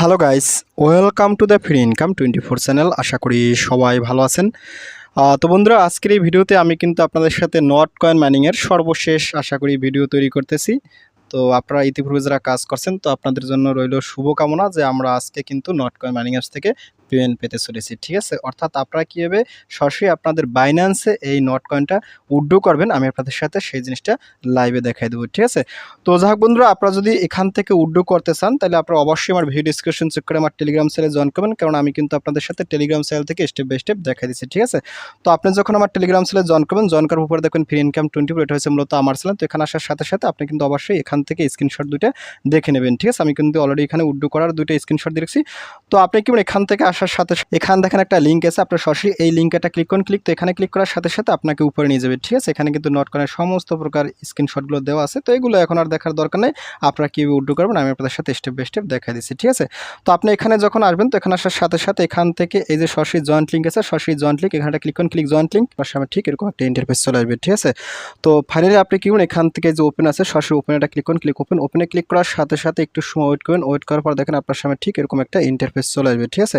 Hello guys, welcome to the free income twenty four channel. আশা করি সবাই ভালো আছেন। তো বন্ধুরা, আজকের এই ভিডিওতে আমি কিন্তু আপনাদের সাথে নট কয়েন মাইনিংয়ের সর্বশেষ আশা করি ভিডিও তৈরি করতেছি। তো আপনারা ইতিপূর্বে যারা কাজ করছেন, তো আপনাদের জন্য রইল শুভকামনা যে আমরা আজকে কিন্তু নট কয়েন মাইনিংয়ার্স থেকে পেমেন্ট পেতে চলেছি ঠিক আছে? অর্থাৎ আপনারা কীভাবে সরাসরি আপনাদের বাইন্যান্সে এই নট কয়েনটা উড্ডো করবেন, আমি আপনাদের সাথে সেই জিনিসটা লাইভে দেখাই দেবো, ঠিক আছে? তো যাই হোক বন্ধুরা, আপনারা যদি এখান থেকে উড্ডো করতে চান, তাহলে আপনারা অবশ্যই আমার ভিডিও ডিসক্রিপশন চেক করে আমার টেলিগ্রাম চ্যানেলে জয়েন করবেন, কারণ আমি কিন্তু আপনাদের সাথে টেলিগ্রাম চ্যানেল থেকে স্টেপ বাই স্টেপ দেখাই দিচ্ছি, ঠিক আছে? তো আপনি যখন আমার টেলিগ্রাম চ্যানেলে জয়েন করবেন জয়েন করার উপরে দেখবেন ফ্রি ইনকাম টোয়েন্টি এটা হয়েছে মূলত আমার চ্যানেল তো এখানে আসার সাথে সাথে আপনি কিন্তু অবশ্যই এখান থেকে স্ক্রিনশট দুইটা দেখে নেবেন, ঠিক আছে? আমি কিন্তু অলরেডি এখানে উড্ডো করার দুইটা স্ক্রিনশট দিয়েছি তো আপনি কি এখান থেকে সাথে এখানে দেখেন একটা লিঙ্ক আছে, আপনার সরাসরি এই লিঙ্কে একটা ক্লিক করুন ক্লিক তো এখানে ক্লিক করার সাথে সাথে আপনাকে উপরে নিয়ে যাবে, ঠিক আছে? এখানে কিন্তু নোট করার সমস্ত প্রকার স্ক্রিনশটগুলো দেওয়া আছে, তো এগুলো এখন আর দেখার দরকার নেই, আপনারা কীভাবে উড্ডো করবেন, আমি আপনাদের সাথে স্টেপ বাই স্টেপ দেখাই দিচ্ছি, ঠিক আছে? তো আপনি এখানে যখন আসবেন, তো এখানে আসার সাথে সাথে এখান থেকে এই যে সরাসরি জয়েন্ট লিঙ্ক আছে, সরাসরি জয়েন্ট লিঙ্ক এখানে ক্লিক করুন ক্লিক জয়েন্ট লিঙ্ক পাশে আমার ঠিক এরকম একটা ইন্টারফেস চলে আসবে, ঠিক আছে? তো ফাইনালি আপনি কি করুন, এখান থেকে যে ওপেন আছে, সরাসরি ওপেন এটা ক্লিক করুন ক্লিক ওপেন ওপেনে ক্লিক করার সাথে সাথে একটু সময় ওয়েট করবেন ওয়েট করার পর দেখেন আপনার সামনে ঠিক এরকম একটা ইন্টারফেস চলে আসবে, ঠিক আছে?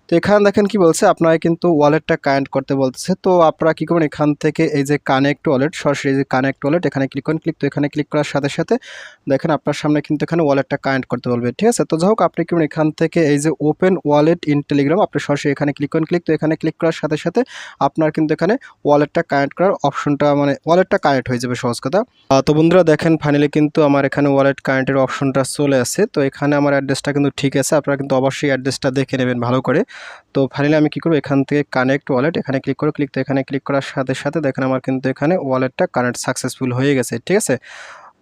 তো এখানে দেখেন কি বলছে আপনারা কিন্তু ওয়ালেটটা কানেক্ট করতে বলতেছে। তো আপনারা কী করবেন, এখান থেকে এই যে কানেক্ট ওয়ালেট, সরাসরি যে কানেক্ট ওয়ালেট, এখানে ক্লিক করুন ক্লিক তো এখানে ক্লিক করার সাথে সাথে দেখেন আপনার সামনে কিন্তু এখানে ওয়ালেটটা কানেক্ট করতে বলবে, ঠিক আছে? তো যাই হোক আপনি কি এখান থেকে এই যে ওপেন ওয়ালেট ইন টেলিগ্রাম আপনি সরাসরি এখানে ক্লিক করুন ক্লিক তো এখানে ক্লিক করার সাথে সাথে আপনার কিন্তু এখানে ওয়ালেটটা কানেক্ট করার অপশনটা মানে ওয়ালেটটা কানেক্ট হয়ে যাবে, সহজ কথা। তো বন্ধুরা দেখেন ফাইনালি কিন্তু আমার এখানে ওয়ালেট কানেক্টের অপশনটা চলে আসে। তো এখানে আমার অ্যাড্রেসটা কিন্তু ঠিক আছে, আপনারা কিন্তু অবশ্যই অ্যাড্রেসটা দেখে নেবেন ভালো করে। তো ফাইনালি আমি কী করব? এখান থেকে কানেক্ট ওয়ালেট এখানে ক্লিক করে ক্লিক এখানে ক্লিক করার সাথে সাথে দেখেন আমার কিন্তু এখানে ওয়ালেটটা কানেক্ট সাকসেসফুল হয়ে গেছে, ঠিক আছে?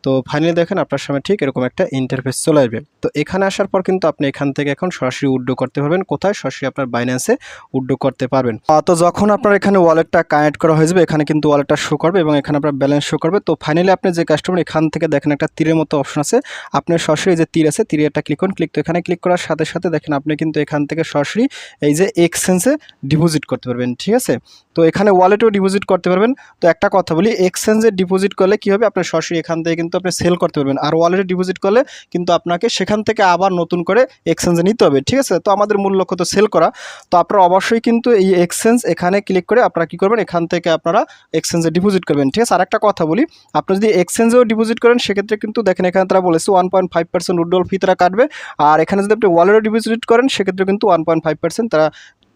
তো ফাইনালি দেখেন আপনার সামনে ঠিক এরকম একটা ইন্টারফেস চলে আসবে। তো এখানে আসার পর কিন্তু আপনি এখান থেকে এখন সরাসরি উড্ডো করতে পারবেন। কোথায়? সরাসরি আপনার বাইন্যান্সে উড্ডো করতে পারবেন। তো যখন আপনার এখানে ওয়ালেটটা কানেক্ট করা হয়ে যাবে, এখানে কিন্তু ওয়ালেটটা শো করবে এবং এখানে আপনার ব্যালেন্স শো করবে। তো ফাইনালি আপনি যে কাস্টমার এখান থেকে দেখেন একটা তীরের মতো অপশন আছে। আপনার সরাসরি যে তীর আছে তীরে একটা ক্লিক করুন। ক্লিক তো এখানে ক্লিক করার সাথে সাথে দেখেন আপনি কিন্তু এখান থেকে সরাসরি এই যে এক্সচেঞ্জে ডিপোজিট করতে পারবেন, ঠিক আছে? তো এখানে ওয়ালেটেও ডিপোজিট করতে পারবেন। তো একটা কথা বলি এক্সচেঞ্জে ডিপোজিট করলে কী হবে? আপনার সরাসরি এখান থেকে কিন্তু আপনি সেল করতে পারবেন। আর ওয়ালেটে ডিপোজিট করলে কিন্তু আপনাকে সেখান থেকে আবার নতুন করে এক্সচেঞ্জে নিতে হবে, ঠিক আছে? তো আমাদের মূল লক্ষ্য তো সেল করা। তো আপনারা অবশ্যই কিন্তু এই এক্সচেঞ্জ এখানে ক্লিক করে আপনারা কী করবেন? এখান থেকে আপনারা এক্সচেঞ্জে ডিপোজিট করবেন, ঠিক আছে? আর একটা কথা বলি, আপনি যদি এক্সচেঞ্জেও ডিপোজিট করেন, সেক্ষেত্রে কিন্তু দেখেন এখানে তারা বলেছে one point five percent withdrawal fee তারা কাটবে। আর এখানে যদি আপনি ওয়ালেটে ডিপোজিট করেন, সেক্ষেত্রে কিন্তু ওয়ান পয়েন্ট ফাইভ পার্সেন্ট তারা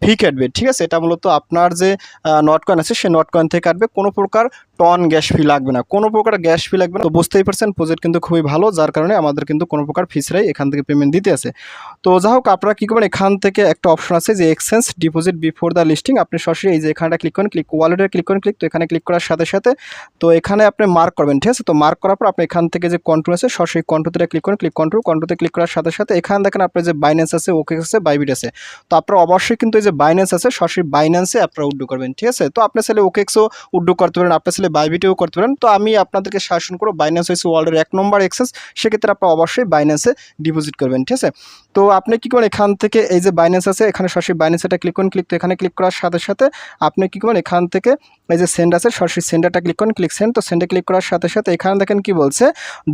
ফি কাটবে, ঠিক আছে? এটা মূলত আপনার যে নট কয়েন আছে, সেই নট কয়েন থেকে কাটবে। কোনো প্রকার টন গ্যাস ফি লাগবে না। কোনো প্রকার গ্যাস ফি লাগবে না। তো বুঝতেই পারছেন প্রজেক্ট কিন্তু খুবই ভালো। যার কারণে আমাদের কিন্তু কোনো প্রকার ফিসরাই এখান থেকে পেমেন্ট দিতে আছে। তো যাই হোক, আপনারা কী করবেন, এখান থেকে একটা অপশন আছে যে exchange deposit before the listing আপনি সরাসরি এই যে এখানটা ক্লিক করেন ক্লিক ওয়ালেটে ক্লিক করেন ক্লিক তো এখানে ক্লিক করার সাথে সাথে, তো এখানে আপনি মার্ক করবেন, ঠিক আছে? তো মার্ক করার পর আপনি এখান থেকে যে কন্ট্রোল আছে, সরাসরি কন্ট্রোতে ক্লিক করেন ক্লিক কন্ট্রোল কন্ট্রোতে ক্লিক করার সাথে সাথে এখানে দেখেন আপনার যে বাইন্যান্স আছে ওকে আছে বাইবিট আছে। তো আপনারা অবশ্যই কিন্তু এই যে বাইন্যান্স আছে, সরাসরি বাইন্যান্সে আপনারা উড্ডো করবেন, ঠিক আছে? তো আপনার ছেলে ওকেক্সও উড্ডো করতে পারেন আপনার ছেলে বাইবিটেও করতে পারেন। তো আমি আপনাদেরকে শাসন করব বাইন্যান্স হয়েছে ওয়ার্ল্ডের এক নম্বর এক্সেস সেক্ষেত্রে আপনারা অবশ্যই বাইন্যান্সে ডিপোজিট করবেন, ঠিক আছে? তো আপনি কী করেন, এখান থেকে এই যে বাইন্যান্স আছে, এখানে সরাসরি বাইন্যান্সটা ক্লিক করুন ক্লিক এখানে ক্লিক করার সাথে সাথে আপনি কী করেন, এখান থেকে এই যে সেন্ড আছে, সরাসরি সেন্ডারটা ক্লিক করুন ক্লিক সেন্ড তো সেন্ডে ক্লিক করার সাথে সাথে এখানে দেখেন কি বলছে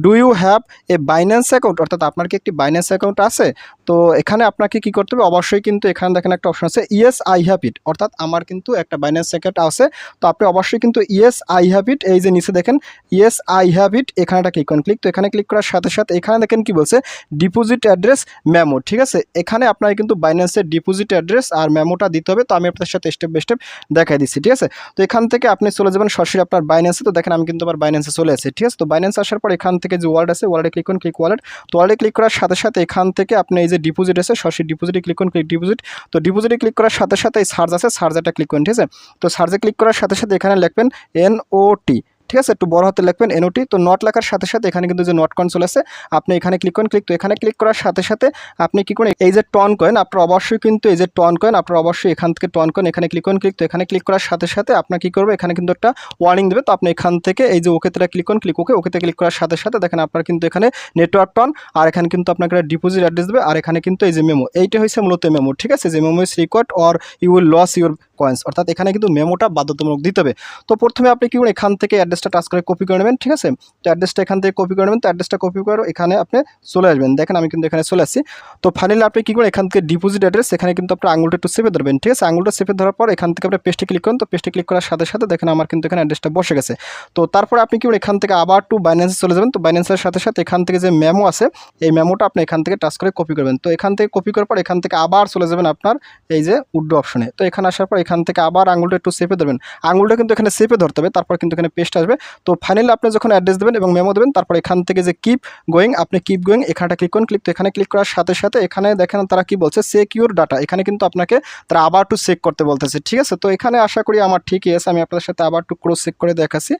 do you have a Binance account অর্থাৎ আপনার কি একটি বাইন্যান্স অ্যাকাউন্ট আছে? তো এখানে আপনাকে কি করতে হবে, অবশ্যই কিন্তু এখানে দেখেন একটা অপশন আছে ইয়েস আই হ্যাভ ইট অর্থাৎ আমার কিন্তু একটা বাইন্যান্স অ্যাকাউন্ট আছে, তো আপনি অবশ্যই কিন্তু ইয়েস হ্যাভ ইট এই যে নিচে দেখেন ইয়েস আই হ্যাভ ইট এখানেটা ক্লিক করুন ক্লিক তো এখানে ক্লিক করার সাথে সাথে এখানে দেখেন কি বলছে ডিপোজিট অ্যাড্রেস ম্যামো ঠিক আছে? এখানে আপনার কিন্তু বাইন্যান্সের ডিপোজিট অ্যাড্রেস আর ম্যামোটা দিতে হবে, তো আমি আপনার সাথে স্টেপ বাই স্টেপ দেখাই দিচ্ছি, ঠিক আছে? তো এখান থেকে আপনি চলে যাবেন সরাসরি আপনার বাইন্যান্সে তো দেখেন আমি কিন্তু আমার বাইন্যান্সে চলে আসছি ঠিক আছে? তো বাইন্যান্স আসার পর এখান থেকে যে ওয়ার্ড আছে ওয়ার্ডে ক্লিক করুন ক্লিক ওয়ালেট তো ওয়ার্ডে ক্লিক করার সাথে সাথে এখান থেকে আপনি এই যে ডিপোজিট আছে, সরাসরি ডিপোজিটে ক্লিক করুন ক্লিক ডিপোজিট তো ডিপোজিটে ক্লিক করার সাথে সাথে এই সার্জ আছে সার্জারটা ক্লিক করুন, ঠিক আছে? তো সার্জে ক্লিক করার সাথে সাথে এখানে লিখবেন এন ও টি ঠিক আছে? একটু বড় হাতে লিখবেন এনওটি তো নট লেখার সাথে সাথে এখানে কিন্তু যে নট কয়েন চলে আসে আপনি এখানে ক্লিক করেন ক্লিক তো এখানে ক্লিক করার সাথে সাথে আপনি কি করেন, এই যে টন কয়েন আপনার অবশ্যই কিন্তু এই যে টন কয়েন আপনার অবশ্যই এখান থেকে টন কয়েন এখানে ক্লিক করেন ক্লিক তো এখানে ক্লিক করার সাথে সাথে আপনার কি করবে, এখানে কিন্তু একটা ওয়ার্নিং দেবে, তো আপনি এখান থেকে এই যে ওকেতে ক্লিক করুন ক্লিক ওকে ওকেতে ক্লিক করার সাথে সাথে দেখেন আপনার কিন্তু এখানে নেটওয়ার্ক টন আর এখানে কিন্তু আপনাকে একটা ডিপোজিট অ্যাড্রেস দেবে, আর এখানে কিন্তু এই যে মেমো এইটা হয়েছে মূলত মেমো ঠিক আছে? যে memo is required or you will lose your coins অর্থাৎ এখানে কিন্তু মেমোটা বাধ্যতামূলক দিতে হবে। তো প্রথমে আপনি কি করুন, এখান থেকে অ্যাড্রেস অ্যাড্রেসটা টাচ করে কপি করে নেবেন, ঠিক আছে? তো অ্যাড্রেসটা এখান থেকে কপি করে নেবেন, তো অ্যাড্রেসটা কপি করে এখানে আপনি চলে আসবেন। দেখেন, আমি কিন্তু এখানে চলে আসছি। তো ফাইনালি আপনি কী করেন এখান থেকে ডিপোজিট অ্যাড্রেস এখানে কিন্তু আপনার আঙুলটা একটু সেপে ধরবেন, ঠিক আছে? আঙুলটা সেপে ধরার পর এখান থেকে আপনি পেস্টে ক্লিক করেন। তো পেস্টে ক্লিক করার সাথে সাথে দেখেন, আমার কিন্তু এখানে অ্যাড্রেসটা বসে গেছে। তো তারপরে আপনি কি এখান থেকে আবার টু বাইন্যান্সে চলে যাবেন। তো বাইন্যান্সের সাথে সাথে এখান থেকে যে মেমো আছে, এই মেমোটা আপনি এখান থেকে টাচ করে কপি করবেন। তো এখান থেকে কপি করার পর এখান থেকে আবার চলে যাবেন আপনার এই যে উড্ডো অপশনে। তো এখানে আসার পর এখান থেকে আবার আঙুলটা একটু চেপে ধরবেন। আঙুলটা কিন্তু এখানে চেপে ধরতে হবে, তারপর কিন্তু এখানে পেস্ট আসবে। তো ফাইনালি আপনি যখন অ্যাড্রেস দেবেন এবং মেমো দেবেন, তারপর এখান থেকে যে কিপ গোয়িং আপনি কিপ গোয়িং এখানটা ক্লিক করুন। ক্লিক তো এখানে ক্লিক করার সাথে সাথে এখানে দেখেন তারা কি বলছে সিকিউর ডাটা এখানে কিন্তু আপনাকে তারা আবার টু চেক করতে বলতেছে, ঠিক আছে? তো এখানে আশা করি আমার ঠিকই আছে আমি আপনাদের সাথে আবার একটু ক্রস চেক করে দেখাচ্ছি।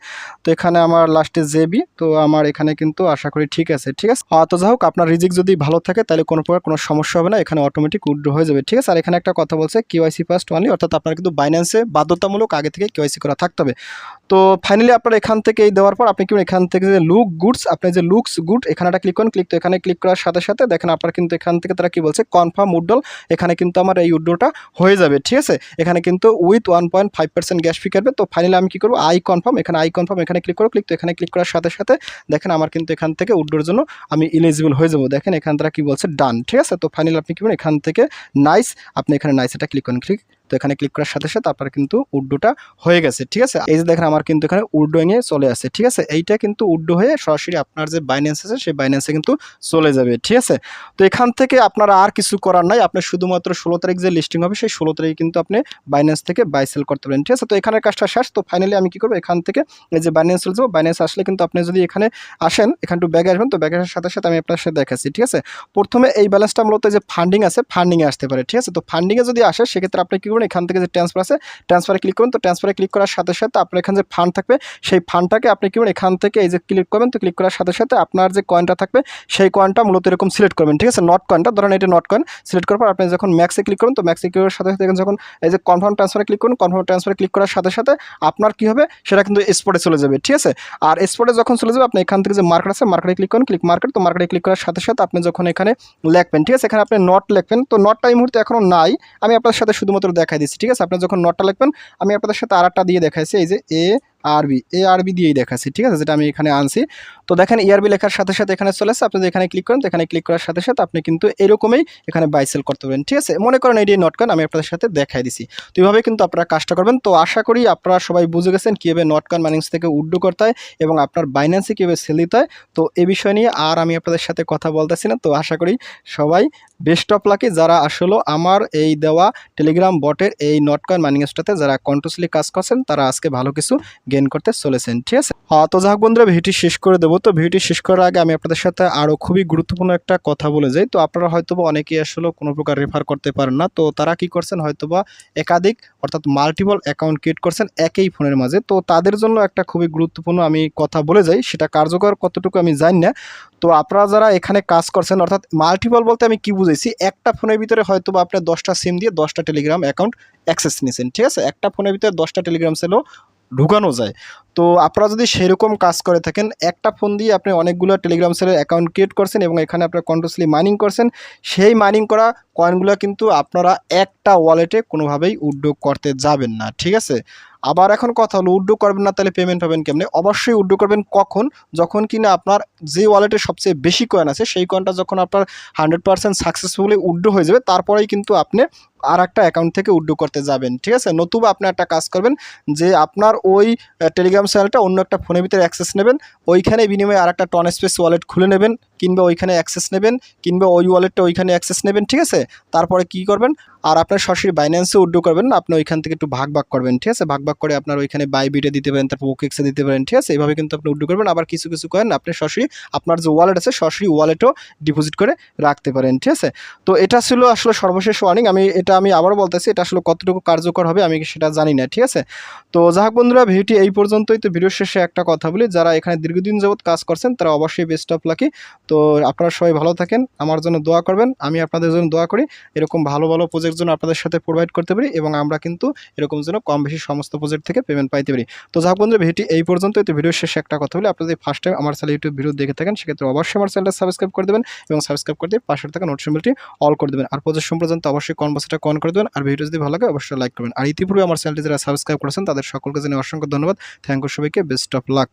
তো এখানে আমার লাস্টে জেবি তো আমার এখানে কিন্তু আশা করি ঠিক আছে ঠিক আছে? তো যাই হোক, আপনার রিজিক যদি ভালো থাকে, তাহলে কোনো প্রকার কোনো সমস্যা হবে না, এখানে অটোমেটিক উইথড্র হয়ে যাবে, ঠিক আছে? আর এখানে একটা কথা বলছে কেওয়াইসি ফার্স্ট অনলি অর্থাৎ আপনার কিন্তু বাইন্যান্সে বাধ্যতামূলক আগে থেকে কেওয়াইসি করা থাকতে হবে। তো ফাইনালি আপনার এখান থেকে এই দেওয়ার পর আপনি কি এখান থেকে যে লুক গুডস আপনি যে লুকস গুড এখানে একটা ক্লিক করুন ক্লিক তো এখানে ক্লিক করার সাথে সাথে দেখেন আপনার কিন্তু এখান থেকে তারা কি বলছে কনফার্ম উড্ডল এখানে কিন্তু আমার এই উড্ডোটা হয়ে যাবে, ঠিক আছে? এখানে কিন্তু with one point five percent gas fee কাটবে, তো ফাইনালি আমি কি করব? আই কনফার্ম এখানে আই কনফার্ম এখানে ক্লিক করো ক্লিক তো এখানে ক্লিক করার সাথে সাথে দেখেন আমার কিন্তু এখান থেকে উড্ডোর জন্য আমি ইলিজিবল হয়ে যাব, দেখেন এখান তারা কি বলছে ডান ঠিক আছে? তো ফাইনালি আপনি কি করবেন এখান থেকে নাইস আপনি এখানে নাইস এটা ক্লিক করুন ক্লিক তো এখানে ক্লিক করার সাথে সাথে আপনার কিন্তু উড্ডোটা হয়ে গেছে, ঠিক আছে? এই যে দেখেন আমার কিন্তু এখানে উড্ডোয়িংয়ে চলে আসে ঠিক আছে? এইটা কিন্তু উড্ডো হয়ে সরাসরি আপনার যে বাইন্যান্স আছে, সেই বাইন্যান্সে কিন্তু চলে যাবে, ঠিক আছে? তো এখান থেকে আপনারা আর কিছু করার নাই, আপনি শুধুমাত্র ষোলো তারিখ যে লিস্টিং হবে, সেই ষোলো তারিখে কিন্তু আপনি বাইন্যান্স থেকে বাই সেল করতে পারেন, ঠিক আছে? তো এখানের কাজটা শেষ, তো ফাইনালি আমি কী করব? এখান থেকে এই যে বাইন্যান্স চলে যাব বাইন্যান্স আসলে কিন্তু আপনি যদি এখানে আসেন, এখান টু ব্যাগে আসবেন, তো ব্যাগে আসার সাথে সাথে আমি আপনার সাথে দেখাচ্ছি, ঠিক আছে? প্রথমে এই ব্যালেন্সটা মূলত যে ফান্ডিং আছে ফান্ডিংয়ে আসতে পারে, ঠিক আছে? তো ফান্ডিংয়ে যদি আসে, সেক্ষেত্রে আপনি কী এখান থেকে যে ট্রান্সফার আছে ট্রান্সফারে ক্লিক করুন, তো ট্রান্সফারে ক্লিক করার সাথে সাথে আপনার এখানে যে ফান্ড থাকবে, সেই ফান্ডটাকে আপনি কি করবেন, এখান থেকে এই যে ক্লিক করবেন, তো ক্লিক করার সাথে সাথে আপনার যে কয়েনটা থাকবে, সেই কয়েনটা মূলত এরকম সিলেক্ট করবেন, ঠিক আছে? নট কয়েনটা ধরেন এটা নট কয়েন সিলেক্ট করার পর আপনি যখন ম্যাক্সে ক্লিক করুন, তো ম্যাক্সে ক্লিক করার সাথে সাথে যখন এই যে কনফার্ম ট্রান্সফারে ক্লিক করুন কনফার্ম ট্রান্সফারে ক্লিক করার সাথে সাথে আপনার কি হবে, সেটা কিন্তু স্পটে চলে যাবে, ঠিক আছে? আর স্পটে যখন চলে যাবে, আপনি এখান থেকে যে মার্কেট আছে মার্কেটে ক্লিক করুন ক্লিক মার্কেট তো মার্কেটে ক্লিক করার সাথে সাথে আপনি যখন এখানে লিখবেন, ঠিক আছে? এখানে আপনি নট লিখবেন, তো নটটা এই মুহূর্তে এখনও নাই, আমি আপনার সাথে শুধুমাত্র দেখাই দিচ্ছি ঠিক আছে? আপনি যখন নটটা লিখবেন, আমি আপনাদের সাথে আর দিয়ে দেখাইছি, এই যে এ আরবি এ আরবি দিয়েই দেখাচ্ছি, ঠিক আছে? যেটা আমি এখানে আনছি। তো দেখেন এআরবি লেখার সাথে সাথে এখানে চলে আসছে আপনি এখানে ক্লিক করেন এখানে ক্লিক করার সাথে সাথে আপনি কিন্তু এরকমই এখানে বাই সেল করতে পারেন ঠিক আছে? মনে করেন এটি নট কয়েন আমি আপনাদের সাথে দেখাই দিছি। তো এইভাবে কিন্তু আপনারা কাজটা করবেন। তো আশা করি আপনারা সবাই বুঝে গেছেন কীভাবে নট কয়েন মাইনিংস থেকে উড্ডু করতে হয় এবং আপনার বাইন্যান্সে কীভাবে সেল দিতে হয়। তো এ বিষয় নিয়ে আর আমি আপনাদের সাথে কথা বলতেছি না। তো আশা করি সবাই বেস্ট অফ লাকি যারা আসলে আমার এই দেওয়া টেলিগ্রাম বটের এই নট কয়েন মাইনিংসটাতে যারা কন্টিনিউসলি কাজ করছেন, তারা আজকে ভালো কিছু গেইন করতে চলেছেন, ঠিক আছে? হ্যাঁ তো যাক বন্ধুরা, ভিডিওটি শেষ করে দেবো। তো ভিডিওটি শেষ করার আগে আমি আপনাদের সাথে আরও খুবই গুরুত্বপূর্ণ একটা কথা বলে যাই। তো আপনারা হয়তোবা অনেকেই আসলে কোনো প্রকার রেফার করতে পারেন না। তো তারা কি করছেন, হয়তোবা একাধিক, অর্থাৎ মাল্টিপল অ্যাকাউন্ট ক্রিয়েট করছেন একই ফোনের মাঝে। তো তাদের জন্য একটা খুবই গুরুত্বপূর্ণ আমি কথা বলে যাই। সেটা কার্যকর কতটুকু আমি জানি না। তো আপনারা যারা এখানে কাজ করছেন, অর্থাৎ মাল্টিপল বলতে আমি কি বুঝেছি একটা ফোনের ভিতরে হয়তো বা আপনার দশটা সিম দিয়ে দশটা টেলিগ্রাম অ্যাকাউন্ট অ্যাক্সেস নিয়েছেন, ঠিক আছে? একটা ফোনের ভিতরে দশটা টেলিগ্রাম সেলও ঢুকানো যায়। তো আপনারা যদি সেরকম কাজ করে থাকেন, একটা ফোন দিয়ে আপনি অনেকগুলো টেলিগ্রাম সেলের অ্যাকাউন্ট ক্রিয়েট করছেন এবং এখানে আপনার কন্টিনিউসলি মাইনিং করছেন, সেই মাইনিং করা কয়েনগুলো কিন্তু আপনারা একটা ওয়ালেটে কোনোভাবেই উড্ডো করতে যাবেন না, ঠিক আছে? আবার এখন কথা হলো উড্ডো করবেন না তাহলে পেমেন্ট পাবেন কেমনে? অবশ্যই উড্ডো করবেন কখন? যখন কিনা আপনার যে ওয়ালেটে সবচেয়ে বেশি কয়েন আছে, সেই কয়েনটা যখন আপনার হান্ড্রেড পার্সেন্ট সাকসেসফুলি উড্ডো হয়ে যাবে, তারপরেই কিন্তু আপনি আর একটা অ্যাকাউন্ট থেকে উড্ডু করতে যাবেন, ঠিক আছে? নতুবা আপনি একটা কাজ করবেন যে আপনার ওই টেলিগ্রাম চ্যানেলটা অন্য একটা ফোনের ভিতরে অ্যাক্সেস নেবেন, ওইখানে বিনিময়ে আর একটা টন স্পেস ওয়ালেট খুলে নেবেন, কিংবা ওইখানে অ্যাক্সেস নেবেন, কিংবা ওই ওয়ালেটটা ওইখানে অ্যাক্সেস নেবেন, ঠিক আছে? তারপরে কি করবেন? আর আপনার সরাসরি বাইন্যান্সে উড্ডো করবেন, আপনি ওইখান থেকে একটু ভাগ ভাগ করবেন, ঠিক আছে? ভাগ ভাগ করে আপনার ওইখানে বাই বিটে দিতে পারেন, তারপর ওকেক্সে দিতে পারেন, ঠিক আছে? এইভাবে কিন্তু আপনি উড্ডো করবেন, আবার কিছু কিছু করেন আপনি সরাসরি আপনার যে ওয়ালেট আছে, সরাসরি ওয়ালেটও ডিপোজিট করে রাখতে পারেন, ঠিক আছে? তো এটা ছিল আসলে সর্বশেষ ওয়ার্নিং আমি এটা আমি আবারও বলতেছি, এটা আসলে কতটুকু কার্যকর হবে আমি সেটা জানি না, ঠিক আছে? তো যাক বন্ধুরা, ভিডিওটি এই পর্যন্তই। তো ভিডিওর শেষে একটা কথা বলি, যারা এখানে দীর্ঘদিন যাবৎ কাজ করছেন, তারা অবশ্যই বেস্ট অফ লাকি তো আপনারা সবাই ভালো থাকেন, আমার জন্য দোয়া করবেন, আমি আপনাদের জন্য দোয়া করি, এরকম ভালো ভালো প্রজেক্ট জন্য আপনাদের সাথে প্রোভাইড করতে পারি এবং আমরা কিন্তু এরকম যেন কম বেশি সমস্ত প্রজেক্ট থেকে পেমেন্ট পাইতে পারি। তো যাক বন্ধুরা, ভিডিওটি এই পর্যন্তই। তো ভিডিওর শেষে একটা কথা বলি আপনাদের ফার্স্ট টাইম আমার চ্যানেল ইউটিউব ভিডিও দেখে থাকেন, সেক্ষেত্রে অবশ্যই আমার চ্যানেলটা সাবস্ক্রাইব করে দেবেন এবং সাবস্ক্রাইব করে দিয়ে পাশে থাকা নোটিফিকেশনটি অল করে দেবেন। আর প্রজেক্ট সম্পর্যন্ত অবশ্যই কনভার্সটা কমেন্ট করে দেবেন। আর ভিডিও যদি ভালো লাগে, অবশ্যই লাইক করবেন। আর ইতিপূর্বে আমার চ্যানেলটি যারা সাবস্ক্রাইব করেছেন, তাদের সকলকে জানিয়ে অসংখ্য ধন্যবাদ। থ্যাংক ইউ সবাইকে। Best of luck